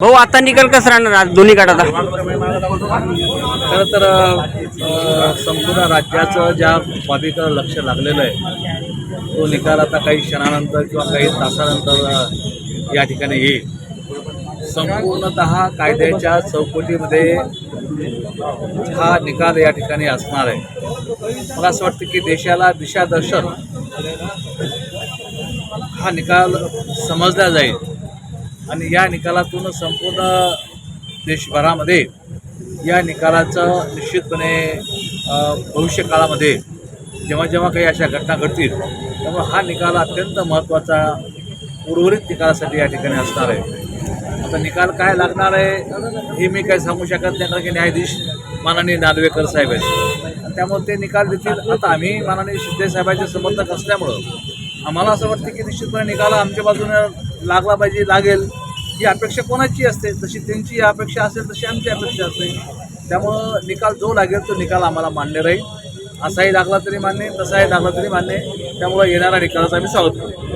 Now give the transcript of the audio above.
भाऊ आता निकाल कसं राहणार आज दोन्ही गटाचा? खरं तर अ, संपूर्ण राज्याचं ज्या बाबीकडे लक्ष लागलेलं आहे तो निकाल आता काही क्षणानंतर किंवा काही तासानंतर अ, या ठिकाणी येईल. संपूर्णत कायद्याच्या चौकटीमध्ये हा निकाल या ठिकाणी असणार आहे. मला असं वाटतं की देशाला दिशादर्शन हा निकाल समजला जाईल. आणि या निकालातून संपूर्ण देशभरामध्ये या निकालाचं निश्चितपणे भविष्य काळामध्ये जेव्हा जेव्हा काही अशा घटना घडतील तेव्हा हा निकाल अत्यंत महत्त्वाचा उर्वरित निकालासाठी या ठिकाणी असणार आहे. आता निकाल काय लागणार आहे हे मी काही सांगू शकत नाही कारण की न्यायाधीश माननीय नार्वेकर साहेब आहेत. त्यामुळे ते निकाल देतील. आता आम्ही माननीय शिंदे साहेबांचे समर्थक असल्यामुळं आम्हाला असं वाटतं की निश्चितपणे निकाल आमच्या बाजूने लागला पाहिजे लागेल. ही अपेक्षा कोणाची असते जशी त्यांची अपेक्षा असेल तशी आमची अपेक्षा असते. त्यामुळं निकाल जो लागेल तो निकाल आम्हाला मान्य राहील. असाही लागला तरी मान्य तसाही लागला तरी मान्य. त्यामुळं येणारा निकालाचं आम्ही स्वागत करू